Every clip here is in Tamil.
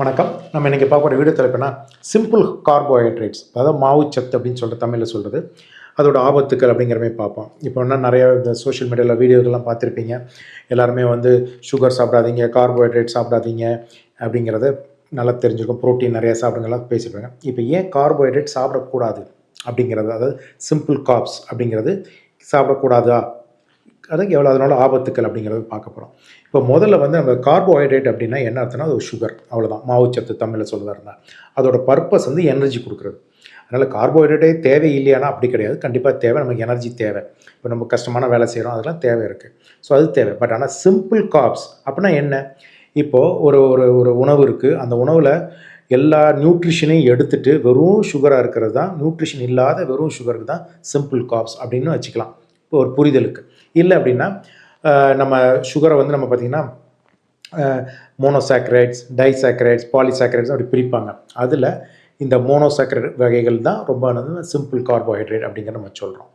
வணக்கம். நம்ம இன்றைக்கி பார்க்குற வீடியோ தலைப்புனா சிம்பிள் கார்போஹைட்ரேட்ஸ் அதாவது மாவு சத்து அப்படின்னு சொல்கிற தமிழில் சொல்கிறது அதோட ஆபத்துக்கள் அப்படிங்கிற மாதிரி பார்ப்போம். இப்போ என்ன நிறைய இந்த சோஷியல் மீடியாவில் வீடியோக்கெல்லாம் பார்த்துருப்பீங்க. எல்லாருமே வந்து சுகர் சாப்பிடாதீங்க கார்போஹைட்ரேட் சாப்பிடாதீங்க அப்படிங்கிறத நல்லா தெரிஞ்சிருக்கும். ப்ரோட்டீன் நிறையா சாப்பிடுங்கலாம் பேசியிருப்பாங்க இப்போ ஏன் கார்போஹைட்ரேட் சாப்பிடக்கூடாது அப்படிங்கிறது அதாவது சிம்பிள் காப்ஸ் அப்படிங்கிறது சாப்பிடக்கூடாதா? அதுக்கு எவ்வளோ அதனால ஆபத்துக்கள் அப்படிங்கிறத பார்க்க போகிறோம் இப்போ முதல்ல வந்து நம்ம கார்போஹைட்ரேட் அப்படின்னா என்ன அர்த்தம்னா அது ஒரு சுகர் அவ்வளோதான் மாவுச்சத்து தமிழில் சொல்லுவாருன்னா அதோட பர்பஸ் வந்து எனர்ஜி கொடுக்குறது. அதனால் கார்போஹைட்ரேட்டே தேவை இல்லையானா அப்படி கிடையாது. கண்டிப்பாக தேவை நமக்கு எனர்ஜி தேவை. இப்போ நம்ம கஷ்டமான வேலை செய்கிறோம் அதெல்லாம் தேவை இருக்குது ஸோ அது தேவை. பட் ஆனால் சிம்பிள் காப்ஸ் அப்படின்னா என்ன? இப்போது ஒரு ஒரு ஒரு உணவு இருக்குது அந்த உணவில் எல்லா நியூட்ரிஷனையும் எடுத்துட்டு வெறும் சுகராக இருக்கிறது தான். நியூட்ரிஷன் இல்லாத வெறும் சுகருக்கு தான் சிம்பிள் காப்ஸ் அப்படின்னு வச்சுக்கலாம். இப்போ ஒரு புரிதலுக்கு. இல்லை அப்படின்னா நம்ம சுகரை வந்து நம்ம பார்த்திங்கன்னா மோனோசாக்ரைட்ஸ் டைசாக்ரைட்ஸ் பாலிசாக்ரைட்ஸ் அப்படி பிரிப்பாங்க. அதில் இந்த மோனோசாக்ரைட் வகைகள் தான் ரொம்ப சிம்பிள் கார்போஹைட்ரேட் அப்படிங்கிற நம்ம சொல்கிறோம்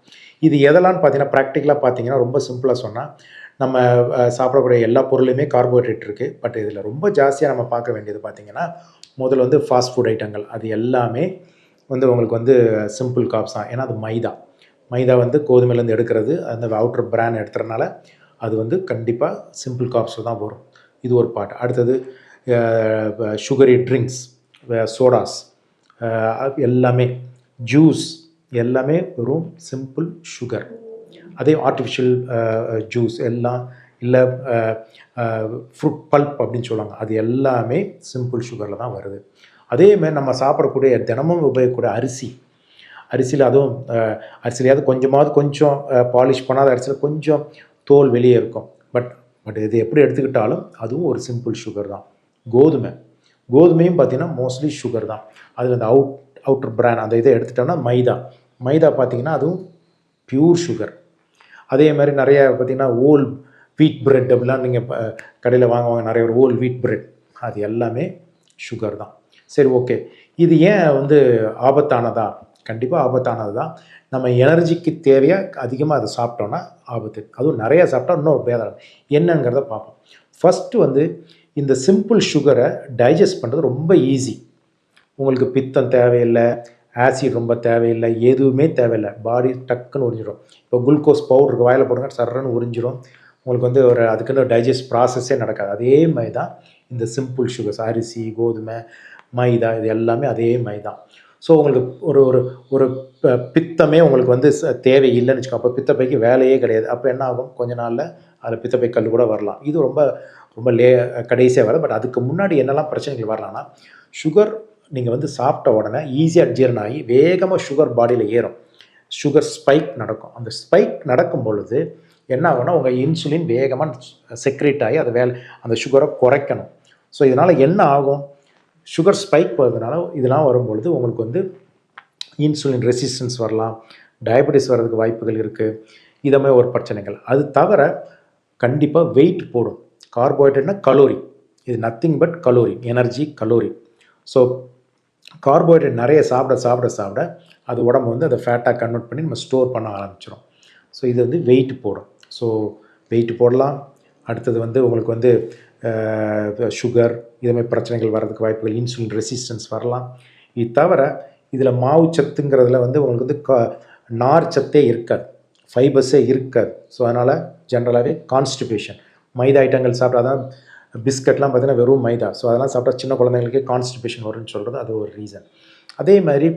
இது எதெல்லாம் பார்த்தீங்கன்னா ப்ராக்டிக்கலாக பார்த்தீங்கன்னா ரொம்ப சிம்பிளாக சொன்னால் நம்ம சாப்பிடக்கூடிய எல்லா பொருளுமே கார்போஹைட்ரேட் இருக்குது பட் இதில் ரொம்ப ஜாஸ்தியாக நம்ம பார்க்க வேண்டியது பார்த்திங்கன்னா முதல்ல வந்து ஃபாஸ்ட் ஃபுட் ஐட்டங்கள் அது எல்லாமே வந்து உங்களுக்கு வந்து சிம்பிள் காப்ஸ் தான். ஏன்னா அது மைதா. மைதா வந்து கோதுமையிலேருந்து எடுக்கிறது அந்த அவுட்ரு பிராண்ட் எடுத்துறனால அது வந்து கண்டிப்பாக சிம்பிள் காப்ஸில் தான் வரும். இது ஒரு பார்ட் அடுத்தது சுகரி ட்ரிங்க்ஸ் சோடாஸ் எல்லாமே ஜூஸ் எல்லாமே வெறும் சிம்பிள் சுகர் அதே ஆர்டிஃபிஷியல் ஜூஸ் எல்லாம் இல்லை ஃப்ரூட் பல்ப் அப்படின்னு சொல்லுவாங்க அது எல்லாமே சிம்பிள் சுகரில் தான் வருது. அதேமாதிரி நம்ம சாப்பிடக்கூடிய தினமும் உபயோகக்கூடிய அரிசி அரிசியில் அதுவும் அரிசியிலையாவது அரிசிலையாவது கொஞ்சமாவது கொஞ்சம் பாலிஷ் பண்ணாத அரிசியில் கொஞ்சம் தோல் வெளியே இருக்கும். பட் பட் இது எப்படி எடுத்துக்கிட்டாலும் அதுவும் ஒரு சிம்பிள் சுகர் தான். கோதுமை. கோதுமையும் பார்த்தீங்கன்னா மோஸ்ட்லி சுகர் தான். அதில் அந்த அவுட் அவுட்டர் பிராண்ட் அந்த இதை எடுத்துட்டோம்னா மைதா. மைதா பார்த்தீங்கன்னா அதுவும் பியூர் சுகர் அதே மாதிரி நிறைய பார்த்தீங்கன்னா ஓல் வீட் பிரெட் அப்படிலாம் நீங்கள் கடையில் வாங்குவாங்க. நிறைய ஒரு ஓல் வீட் பிரெட் அது எல்லாமே சுகர் தான். சரி ஓகே இது ஏன் வந்து ஆபத்தானதா? கண்டிப்பாக ஆபத்தானது தான் நம்ம எனர்ஜிக்கு தேவையாக அதிகமாக அதை சாப்பிட்டோன்னா ஆபத்து. அதுவும் நிறையா சாப்பிட்டா இன்னும் பேதம். என்னங்கிறத பார்ப்போம். ஃபஸ்ட்டு வந்து இந்த சிம்பிள் சுகரை டைஜஸ்ட் பண்ணுறது ரொம்ப ஈஸி உங்களுக்கு பித்தம் தேவையில்லை ஆசிட் ரொம்ப தேவையில்லை எதுவுமே தேவையில்லை. பாடி டக்குன்னு உறிஞ்சிடும். இப்போ குளுக்கோஸ் பவுடருக்கு வாயில் போடுங்க சர்றன்னு உறிஞ்சிடும் உங்களுக்கு வந்து ஒரு அதுக்குன்னு டைஜஸ்ட் ப்ராசஸே நடக்காது. அதே மாதிரி தான் இந்த சிம்பிள் சுகர்ஸ் அரிசி கோதுமை மைதா இது எல்லாமே அதே மாதிரி தான் ஸோ உங்களுக்கு ஒரு ஒரு ஒரு பித்தமே உங்களுக்கு வந்து ச- தேவையில்லைன்னு வச்சுக்கோ. அப்போ பித்தப்பைக்கு வேலையே கிடையாது. அப்போ என்ன ஆகும்? கொஞ்ச நாளில் அதில் பித்தப்பை கல் கூட வரலாம். இது ரொம்ப ரொம்ப லே கடைசியாக வரும். பட் அதுக்கு முன்னாடி என்னெல்லாம் பிரச்சனைகள் வரலாம்னா சுகர் நீங்கள் வந்து சாப்பிட்ட உடனே ஈஸியாக ஜீரணம் ஆகி வேகமாக சுகர் பாடியில் ஏறும். சுகர் ஸ்பைக் நடக்கும். அந்த ஸ்பைக் நடக்கும் பொழுது என்ன ஆகும்னா உங்கள் இன்சுலின் வேகமாக செக்ரேட் ஆகி அதை வேலை அந்த சுகரை குறைக்கணும். ஸோ இதனால் என்ன ஆகும்? சுகர் ஸ்பைக் போகிறதுனால இதெல்லாம் வரும்பொழுது உங்களுக்கு வந்து இன்சுலின் ரெசிஸ்டன்ஸ் வரலாம் டயபெட்டிஸ் வர்றதுக்கு வாய்ப்புகள் இருக்குது இதை மாதிரி ஒரு பிரச்சனைகள். அது தவிர கண்டிப்பாக வெயிட் போடும். கார்போஹைட்ரேட்னா கலோரி இது nothing but calorie energy calorie so carbohydrate நிறைய சாப்பிட சாப்பிட சாப்பிட அது உடம்பு வந்து அதை ஃபேட்டாக கன்வெர்ட் பண்ணி நம்ம ஸ்டோர் பண்ண ஆரம்பிச்சிடும் ஸோ இது வந்து வெயிட் போடும். ஸோ வெயிட் போடலாம். அடுத்தது வந்து உங்களுக்கு வந்து சுகர் இதுமாதிரி பிரச்சனைகள் வர்றதுக்கு வாய்ப்புகள் இன்சுலின் ரெசிஸ்டன்ஸ் வரலாம். இது தவிர இதில் மாவு சத்துங்கிறதுல வந்து உங்களுக்கு வந்து கா நார் சத்தே இருக்காது. ஃபைபர்ஸே இருக்காது. ஸோ அதனால் ஜென்ரலாகவே கான்ஸ்டிபேஷன் மைதா ஐட்டங்கள் சாப்பிட்டாதான் பிஸ்கட்லாம் பார்த்தீங்கன்னா வெறும் மைதா. ஸோ அதெல்லாம் சாப்பிட்டா சின்ன குழந்தைங்களுக்கு கான்ஸ்டிபேஷன் வரும்னு சொல்கிறது அது ஒரு ரீசன் அதே மாதிரி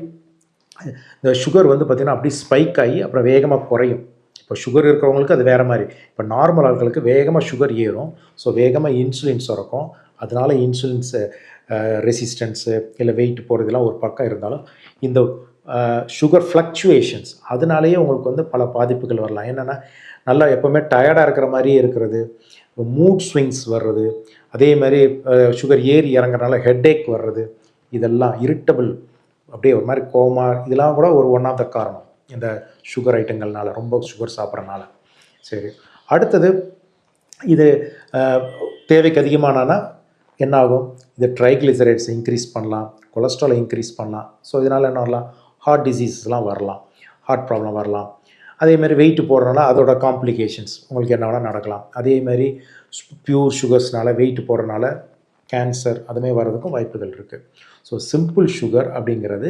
இந்த சுகர் வந்து பார்த்திங்கன்னா அப்படியே ஸ்பைக் ஆகி அப்புறம் வேகமாக குறையும். இப்போ சுகர் இருக்கிறவங்களுக்கு அது வேறு மாதிரி. இப்போ நார்மல் ஆட்களுக்கு வேகமாக சுகர் ஏறும். ஸோ வேகமாக இன்சுலின் சுரக்கும். அதனால் இன்சுலின்ஸு ரெசிஸ்டன்ஸு இல்லை வெயிட் போகிறதுலாம் ஒரு பக்கம் இருந்தாலும் இந்த சுகர் ஃப்ளக்சுவேஷன்ஸ் அதனாலேயே உங்களுக்கு வந்து பல பாதிப்புகள் வரலாம். என்னென்னா நல்லா எப்போவுமே டயர்டாக இருக்கிற மாதிரியே இருக்கிறது. மூட் ஸ்விங்ஸ் வர்றது. அதே மாதிரி சுகர் ஏறி இறங்குறனால ஹெட்டேக் வர்றது. இதெல்லாம் இரிட்டபிள் அப்படியே ஒரு மாதிரி கோமா இதெல்லாம் கூட ஒரு ஒன் ஆஃப் த காரணம். இந்த சுகர் ஐட்டங்கள்னால ரொம்ப சுகர் சாப்பிட்றனால. சரி. அடுத்தது இது தேவைக்கு அதிகமானா என்ன ஆகும் இது ட்ரைக்ளிசரைட்ஸ் இன்க்ரீஸ் பண்ணலாம் கொலஸ்ட்ராலை இன்க்ரீஸ் பண்ணலாம். ஸோ இதனால் என்ன வரலாம்? ஹார்ட் டிசீசஸ்லாம் வரலாம். ஹார்ட் ப்ராப்ளம் வரலாம். அதே மாதிரி வெயிட் போடுறதுனால அதோட காம்ப்ளிகேஷன்ஸ் உங்களுக்கு என்ன வேணால் நடக்கலாம். அதேமாதிரி பியூர் சுகர்ஸ்னால வெயிட் போடுறதுனால கேன்சர் அதுமாதிரி வர்றதுக்கும் வாய்ப்புகள் இருக்குது ஸோ சிம்பிள் சுகர் அப்படிங்கிறது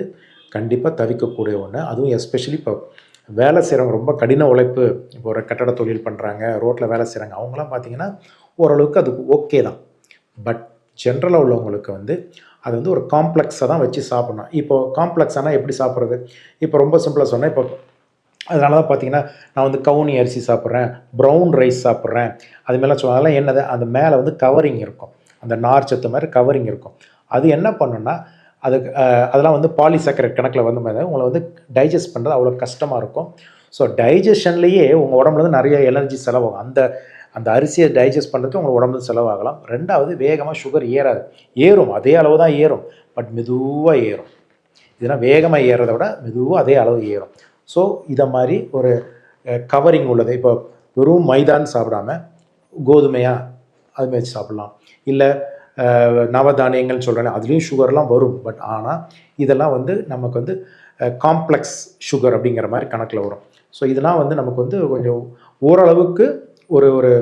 கண்டிப்பாக தவிக்கக்கூடிய ஒன்று அதுவும் எஸ்பெஷலி இப்போ வேலை செய்கிறவங்க ரொம்ப கடின உழைப்பு இப்போ ஒரு கட்டட தொழில் பண்ணுறாங்க ரோட்டில் வேலை செய்கிறாங்க அவங்களாம் பார்த்தீங்கன்னா ஓரளவுக்கு அது ஓகே தான். பட் ஜென்ரலாக உள்ளவங்களுக்கு வந்து அது வந்து ஒரு காம்ப்ளெக்ஸாக தான் வச்சு சாப்பிடணும். இப்போது காம்ப்ளெக்ஸானால் எப்படி சாப்பிட்றது? இப்போ ரொம்ப சிம்பிளாக சொன்னேன் இப்போ அதனால தான் பார்த்தீங்கன்னா நான் வந்து கவுனி அரிசி சாப்பிட்றேன் ப்ரௌன் ரைஸ் சாப்பிட்றேன். அது மாதிரிலாம் சொல்லுவாங்க அதெல்லாம் என்னது? அந்த மேலே வந்து கவரிங் இருக்கும். அந்த நார் சத்து மாதிரி கவரிங் இருக்கும். அது என்ன பண்ணுன்னா அது அதெல்லாம் வந்து பாலிசாக்கரைட் கணக்கில் வந்து மாதிரி உங்களை வந்து டைஜஸ்ட் பண்ணுறது அவ்வளோ கஷ்டமாக இருக்கும். ஸோ டைஜஷன்லேயே உங்கள் உடம்புலேருந்து நிறைய எனர்ஜி செலவாகும். அந்த அந்த அரிசியை டைஜஸ்ட் பண்ணுறதுக்கு உங்களுக்கு உடம்புல செலவாகலாம். ரெண்டாவது வேகமாக சுகர் ஏறாது. ஏறும் அதே அளவு தான் ஏறும். பட் மெதுவாக ஏறும். இதெல்லாம் வேகமாக ஏறுறத விட மெதுவாக அதே அளவு ஏறும். ஸோ இதை மாதிரி ஒரு கவரிங் உள்ளது. இப்போ வெறும் மைதான் சாப்பிடாம கோதுமையாக அதுமாரி சாப்பிட்லாம். இல்லை நவதானியங்கள்னு சொல்கிறேன் அதுலேயும் சுகர்லாம் வரும். பட் ஆனால் இதெல்லாம் வந்து நமக்கு வந்து காம்ப்ளெக்ஸ் சுகர் அப்படிங்கிற மாதிரி கணக்கில் வரும். ஸோ இதெல்லாம் வந்து நமக்கு வந்து கொஞ்சம் ஓரளவுக்கு ஒரு ஒரு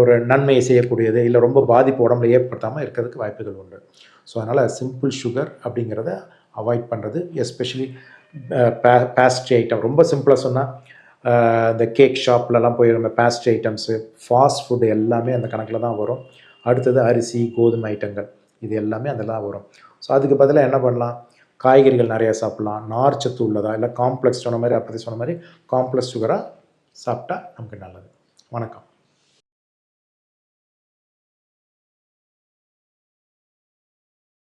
ஒரு நன்மையை செய்யக்கூடியது இல்லை ரொம்ப பாதிப்பு உடம்புல ஏற்படுத்தாமல் இருக்கிறதுக்கு வாய்ப்புகள் உண்டு. ஸோ அதனால் சிம்பிள் சுகர் அப்படிங்கிறத அவாய்ட் பண்ணுறது எஸ்பெஷலி பேஸ்ட்ரி ஐட்டம் ரொம்ப சிம்பிளாக சொன்னால் இந்த கேக் ஷாப்லலாம் போய் நம்ம பேஸ்ட்ரி ஐட்டம்ஸு ஃபாஸ்ட் ஃபுட் எல்லாமே அந்த கணக்கில் தான் வரும். அடுத்தது அரிசி கோதுமை ஐட்டங்கள். இது எல்லாமே அதெல்லாம் வரும். ஸோ அதுக்கு பதிலாக என்ன பண்ணலாம்? காய்கறிகள் நிறையா சாப்பிட்லாம். நார் சத்து உள்ளதா? இல்லை காம்ப்ளெக்ஸ் சொன்ன மாதிரி அப்போதே சொன்ன மாதிரி காம்ப்ளெக்ஸ் சுகராக சாப்பிட்டா நமக்கு நல்லது. வணக்கம்.